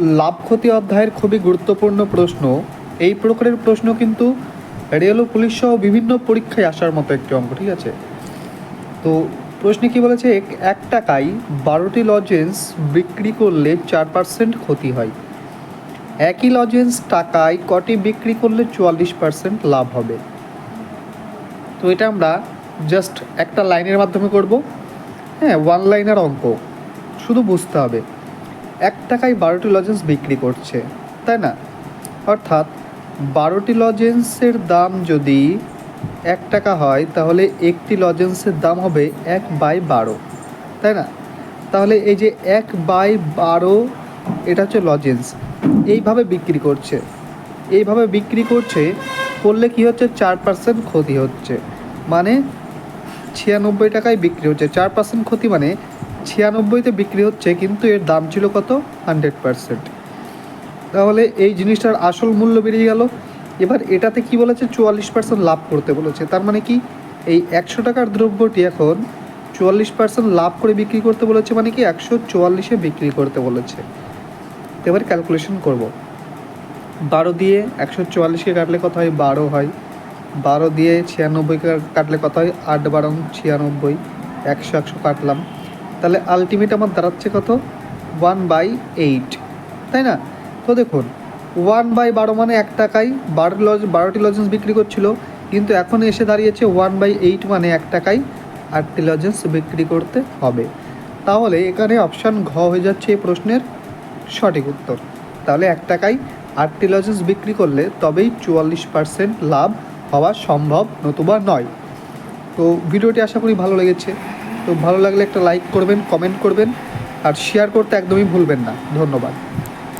লাভ ক্ষতি অধ্যায়ের খুবই গুরুত্বপূর্ণ প্রশ্ন। এই প্রকারের প্রশ্ন কিন্তু রেল ও পুলিশ সহ বিভিন্ন পরীক্ষায় আসার মতো একটি অঙ্ক, ঠিক আছে? তো প্রশ্নে কি বলেছে, এক- টাকায় বারোটি লজেন্স বিক্রি করলে চার পার্সেন্ট ক্ষতি হয়। একই লজেন্স টাকায় কটি বিক্রি করলে চুয়াল্লিশ পার্সেন্ট লাভ হবে। তো এটা আমরা জাস্ট একটা লাইনের মাধ্যমে করব। হ্যাঁ ওয়ান লাইনের অঙ্ক। শুধু বুঝতে হবে। এক টাকায় বারোটি লজেন্স বিক্রি করছে, তাই না? অর্থাৎ বারোটি লজেন্সের দাম যদি এক টাকা হয়, তাহলে একটি লজেন্সের দাম হবে এক বাই বারো, তাই না? তাহলে এই যে এক বাই বারো, এটা হচ্ছে লজেন্স এইভাবে বিক্রি করছে। এইভাবে বিক্রি করছে, করলে কি হচ্ছে? চার পার্সেন্ট ক্ষতি হচ্ছে। মানে ছিয়ানব্বই টাকায় বিক্রি হচ্ছে। চার পার্সেন্ট ক্ষতি মানে ছিয়ানব্বইতে বিক্রি হচ্ছে, কিন্তু এর দাম ছিল কত? Hundred percent. তাহলে এই জিনিসটার আসল মূল্য বেড়ে গেল। এবার এটাতে কি বলেছে? চুয়াল্লিশ পার্সেন্ট লাভ করতে বলেছে। তার মানে কি? এই একশো টাকার দ্রব্যটি এখন চুয়াল্লিশ পার্সেন্ট লাভ করে বিক্রি করতে বলেছে মানে কি? একশো চুয়াল্লিশে বিক্রি করতে বলেছে। এবার ক্যালকুলেশন করব। বারো দিয়ে একশো চুয়াল্লিশকে কাটলে কত হয়? বারো হয়। বারো দিয়ে ছিয়ানব্বইকে কাটলে কত হয়? আট বারো ছিয়ানব্বই। একশো একশো কাটলাম। তাহলে আলটিমেট আমার দাঁড়াচ্ছে কত? ওয়ান বাই এইট তাই না? তো দেখুন ওয়ান বাই বারো মানে এক টাকায় বারো লজ বারোটি লজেন্স বিক্রি করছিল, কিন্তু এখন এসে দাঁড়িয়েছে ওয়ান বাই এইট মানে এক টাকায় আটটি লজেন্স বিক্রি করতে হবে। তাহলে এখানে অপশান ঘ হয়ে যাচ্ছে এই প্রশ্নের সঠিক উত্তর। তাহলে এক টাকায় আটটি লজেন্স বিক্রি করলে তবেই চুয়াল্লিশ পার্সেন্ট লাভ হওয়া সম্ভব নতুবা নয়। তো ভিডিওটি আশা করি ভালো লেগেছে। তো ভালো লাগলে একটা লাইক করবেন কমেন্ট করবেন আর শেয়ার করতে একদমই ভুলবেন না। ধন্যবাদ।